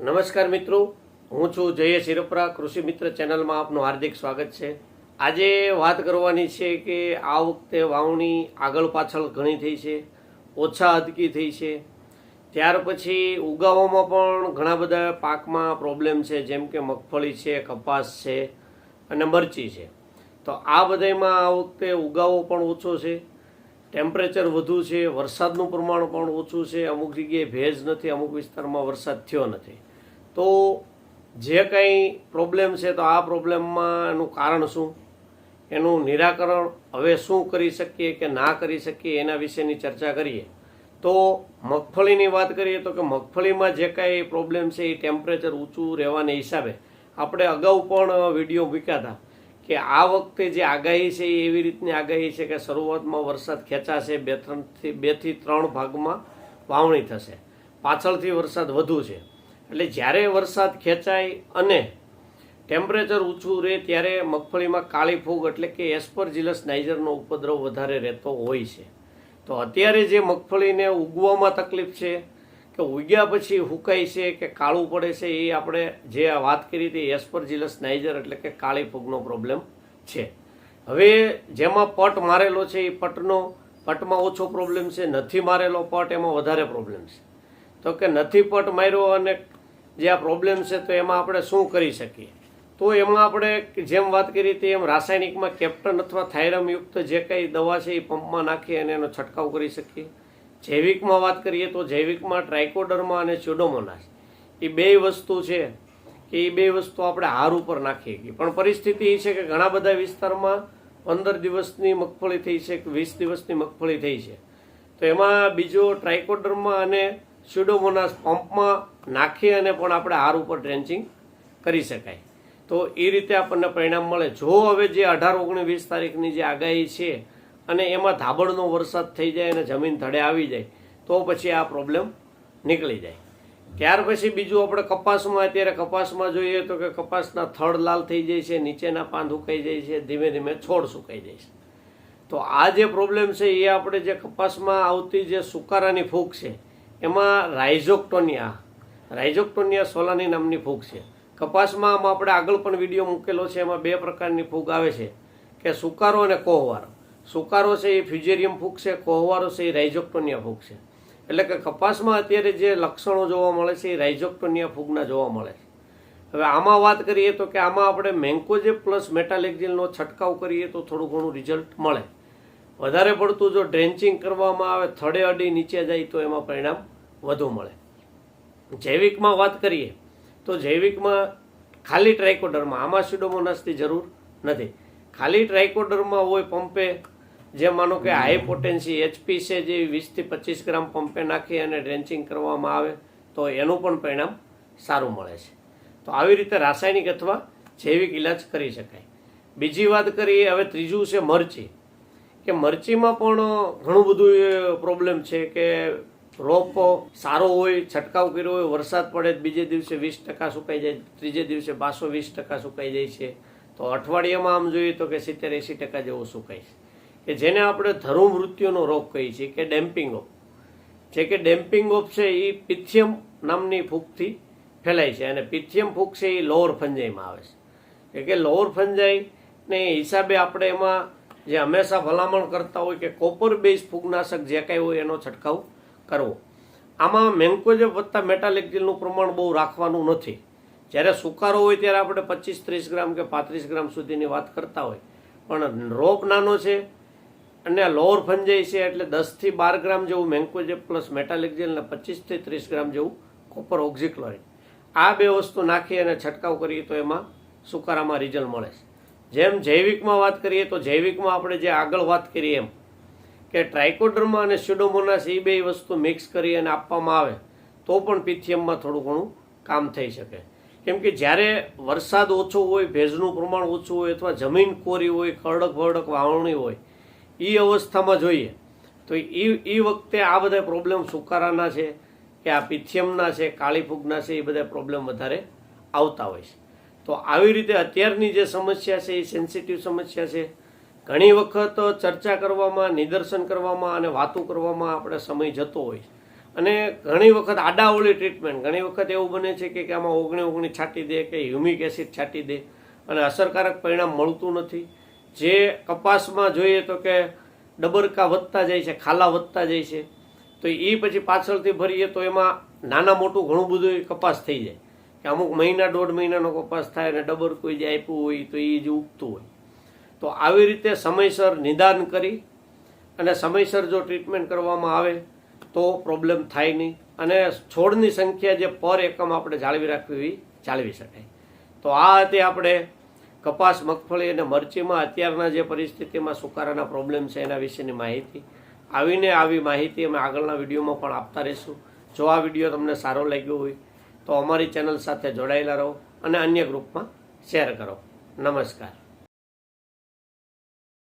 નમસ્કાર મિત્રો, હું છું જયેશ હિરપરા, કૃષિ મિત્ર ચેનલમાં આપનું હાર્દિક સ્વાગત છે. આજે વાત કરવાની છે કે આ વખતે વાવણી આગળ પાછળ ઘણી થઈ છે, ઓછા અદકી થઈ છે. ત્યાર પછી ઉગાવામાં પણ ઘણા બધા પાકમાં પ્રોબ્લેમ છે, જેમ કે મગફળી છે, કપાસ છે અને મરચી છે. તો આ બધામાં આ વખતે ઉગાવો પણ ઓછો છે ટેમ્પરેચર વધુ છે, વરસાદનું પ્રમાણ પણ ઓછું છે, અમુક જગ્યાએ ભેજ નથી, અમુક વિસ્તારમાં વરસાદ થયો નથી. તો જે કંઈ પ્રોબ્લેમ છે તો આ પ્રોબ્લેમમાં એનું કારણ શું? એનું નિરાકરણ હવે શું કરી શકીએ કે ના કરી શકીએ એના વિશેની ચર્ચા કરીએ. તો મગફળીની વાત કરીએ તો કે મગફળીમાં જે કાંઈ પ્રોબ્લેમ છે એ ટેમ્પરેચર ઊંચું રહેવાને હિસાબે આપણે અગાઉ પણ વીડિયો મૂક્યા હતા કે આ વખતે જે આગાહી છે એ એવી રીતની આગાહી છે કે શરૂઆતમાં વરસાદ ખેંચાશે, બે ત્રણથી બેથી ત્રણ ભાગમાં વાવણી થશે. પાછળથી વરસાદ વધુ છે. એટલે જ્યારે વરસાદ ખેંચાય અને ટેમ્પરેચર ઊંચું રહે ત્યારે મગફળીમાં કાળી ફૂગ એટલે કે એસ્પરજિલસ નાઇજરનો ઉપદ્રવ વધારે રહેતો હોય છે. તો અત્યારે જે મગફળીને ઉગવામાં તકલીફ છે કે ઉગ્યા પછી હુકાય છે કે કાળું પડે છે એ આપણે જે વાત કરી હતી એસ્પરજિલસ નાઇઝર એટલે કે કાળી ફૂગનો પ્રોબ્લેમ છે. હવે જેમાં પટ મારેલો છે એ પટનો, પટમાં ઓછો પ્રોબ્લેમ છે, નથી મારેલો પટ એમાં વધારે પ્રોબ્લેમ છે. તો કે નથી પટ માર્યો અને જે આ પ્રોબ્લેમ છે તો એમાં આપણે શું કરી શકીએ? તો એમાં આપણે જેમ વાત કરી હતી એમ રાસાયણિકમાં કેપ્ટન અથવા થાઇરમયુક્ત જે કંઈ દવા છે એ પંપમાં નાખી અને એનો છંટકાવ કરી શકીએ. જૈવિકમાં વાત કરીએ તો જૈવિકમાં ટ્રાઇકોડર્મા અને સ્યુડોમોનાસ એ બે વસ્તુ છે કે એ બે વસ્તુ આપણે હાર ઉપર નાખીએ છીએ. પણ પરિસ્થિતિ એ છે કે ઘણા બધા વિસ્તારમાં પંદર દિવસની મગફળી થઈ છે કે વીસ દિવસની મગફળી થઈ છે. તો એમાં બીજો ટ્રાઇકોડર્મા અને સ્યુડોમોનાસ પંપમાં નાખી અને પણ આપણે હાર ઉપર ડ્રેન્ચિંગ કરી શકાય. તો એ રીતે આપણને પરિણામ મળે. જો હવે જે અઢાર ઓગણીસ વીસ તારીખની જે આગાહી છે અને એમાં ધાબળનો વરસાદ થઈ જાય અને જમીન ધડે આવી જાય, તો પછી આ પ્રોબ્લેમ નીકળી જાય. ત્યાર પછી બીજું આપણે કપાસમાં, અત્યારે કપાસમાં જોઈએ તો કે કપાસના થડ લાલ થઈ જાય છે, નીચેના પાન સુકાઈ જાય છે, ધીમે ધીમે છોડ સુકાઈ જાય છે. તો આ જે પ્રોબ્લેમ છે એ આપણે જે કપાસમાં આવતી જે સુકારાની ફૂગ છે એમાં રાઇઝોક્ટોનિયા. રાઇઝોક્ટોનિયા સોલાની નામની ફૂગ છે. કપાસમાં આમ આપણે આગળ પણ વીડિયો મૂકેલો છે, એમાં બે પ્રકારની ફૂગ આવે છે, કે સુકારો અને કોહવારો. સુકારો છે એ ફ્યુજેરિયમ ફૂગ છે, કોહવારો છે એ રાઇઝોક્ટોનિયા ફૂગ છે. એટલે કે કપાસમાં અત્યારે જે લક્ષણો જોવા મળે છે એ રાઇઝોક્ટોનિયા ફૂગના જોવા મળે છે. હવે આમાં વાત કરીએ તો કે આમાં આપણે મેન્કોજે પ્લસ મેટાલેક્ઝિલનો છંટકાવ કરીએ તો થોડું ઘણું રિઝલ્ટ મળે. વધારે પડતું જો ડ્રેન્ચિંગ કરવામાં આવે, થડે અડી નીચે જાય, તો એમાં પરિણામ વધુ મળે. જૈવિકમાં વાત કરીએ, તો જૈવિકમાં ખાલી ટ્રાઇકોડરમાં આમાં સિડોમોનસની જરૂર નથી. ખાલી ટ્રાઇકોડરમાં હોય પંપે, જે માનો કે હાઈ પોટેન્સી એચપી છે, જે વીસથી પચીસ ગ્રામ પંપે નાખી અને ડ્રેન્ચિંગ કરવામાં આવે, તો એનું પણ પરિણામ સારું મળે છે. તો આવી રીતે રાસાયણિક અથવા જૈવિક ઇલાજ કરી શકાય. બીજી વાત કરીએ, હવે ત્રીજું છે મરચી. કે મરચીમાં પણ ઘણું બધું પ્રોબ્લેમ છે કે રોપ સારો હોય, છંટકાવ કર્યો હોય, વરસાદ પડે બીજે દિવસે વીસ ટકા સુકાઈ જાય, ત્રીજે દિવસે બાસો વીસ ટકા સુકાઈ જાય છે. તો અઠવાડિયામાં આમ જોઈએ તો કે સિત્તેર એંસી ટકા જેવો સુકાય છે. કે જેને આપણે ધરુ મૃત્યુનો રોગ કહીએ છીએ કે ડેમ્પિંગ ઓફ જે કે ડેમ્પિંગ ઓફ છે એ પિથિયમ નામની ફૂગથી ફેલાય છે અને પિથિયમ ફૂગ છે એ લોઅર ફંજાઈમાં આવે છે. કે લોઅર ફંજાઈને હિસાબે આપણે એમાં જે હંમેશા ભલામણ કરતા હોય કે કોપર બેઝ ફૂગનાશક જે કાંઈ હોય એનો છંટકાવ કરવો. આમાં મેન્કોજેબ વત્તા મેટાલેક્ઝિલનું પ્રમાણ બહુ રાખવાનું નથી. જ્યારે સુકારો હોય ત્યારે આપણે પચીસ ત્રીસ ગ્રામ કે પાંત્રીસ ગ્રામ સુધીની વાત કરતા હોય. પણ રોપ નાનો છે અને લોઅર ફંજાઈ છે એટલે દસથી બાર ગ્રામ જેવું મેન્કોજેબ પ્લસ મેટાલેક્ઝિલ અને પચીસથી ત્રીસ ગ્રામ જેવું કોપર ઓક્ઝિક્લોરિન આ બે વસ્તુ નાખી અને છંટકાવ કરીએ તો એમાં સુકારામાં રિઝલ્ટ મળે છે. જેમ જૈવિકમાં વાત કરીએ તો જૈવિકમાં આપણે જે આગળ વાત કરીએ એમ, કે ટ્રાઇકોડર્મા અને સ્યુડોમોનાસ એ બે વસ્તુ મિક્સ કરી અને આપવામાં આવે, તો પણ પિથિયમમાં થોડું ઘણું કામ થઈ શકે. કેમ કે જ્યારે વરસાદ ઓછો હોય, ભેજનું પ્રમાણ ઓછું હોય અથવા જમીન કોરી હોય ખરડક ભરડક વાવણી હોય એ અવસ્થામાં જોઈએ, તો એ એ વખતે આ બધા પ્રોબ્લેમ સુકારાના છે, કે આ પિથિયમના છે કાળી ફૂગના છે, એ બધા પ્રોબ્લેમ વધારે આવતા હોય છે. તો આવી રીતે અત્યારની જે સમસ્યા છે, એ સેન્સિટિવ સમસ્યા છે. ઘણી વખત ચર્ચા કરવામાં, નિદર્શન કરવામાં અને વાતો કરવામાં આપણે સમય જતો હોય અને ઘણી વખત આડાઓળી ટ્રીટમેન્ટ ઘણી વખત એવું બને છે કે આમાં ઓગણી ઓગણી છાંટી દે કે હ્યુમિક એસિડ છાંટી દે અને અસરકારક પરિણામ મળતું નથી. જે કપાસમાં જોઈએ તો કે ડબરકા વધતા જાય છે, ખાલા વધતા જાય છે. તો એ પછી પાછળથી ભરીએ તો એમાં નાના મોટું ઘણું બધું કપાસ થઈ જાય. અમુક મહિના, દોઢ મહિનાનો કપાસ થાય અને ડબર કોઈ જે આપ્યું હોય તો એ જે ઉગતું હોય. તો આવી રીતે સમયસર નિદાન કરી અને સમયસર જો ટ્રીટમેન્ટ કરવામાં આવે તો પ્રોબ્લેમ થાય નહીં. અને છોડની સંખ્યા જે પર એકમ આપણે જાળવી રાખવી જાળવી શકાય. તો આ હતી આપણે કપાસ, મગફળી અને મરચીમાં અત્યારના જે પરિસ્થિતિમાં સુકારાના પ્રોબ્લેમ છે એના વિશેની માહિતી. આવીને આવી માહિતી અમે આગળના વિડીયોમાં પણ આપતા રહીશું. જો આ વીડિયો તમને સારો લાગ્યો હોય તો અમારી ચેનલ સાથે જોડાયેલા રહો અને અન્ય ગ્રુપમાં શેર કરો. નમસ્કાર.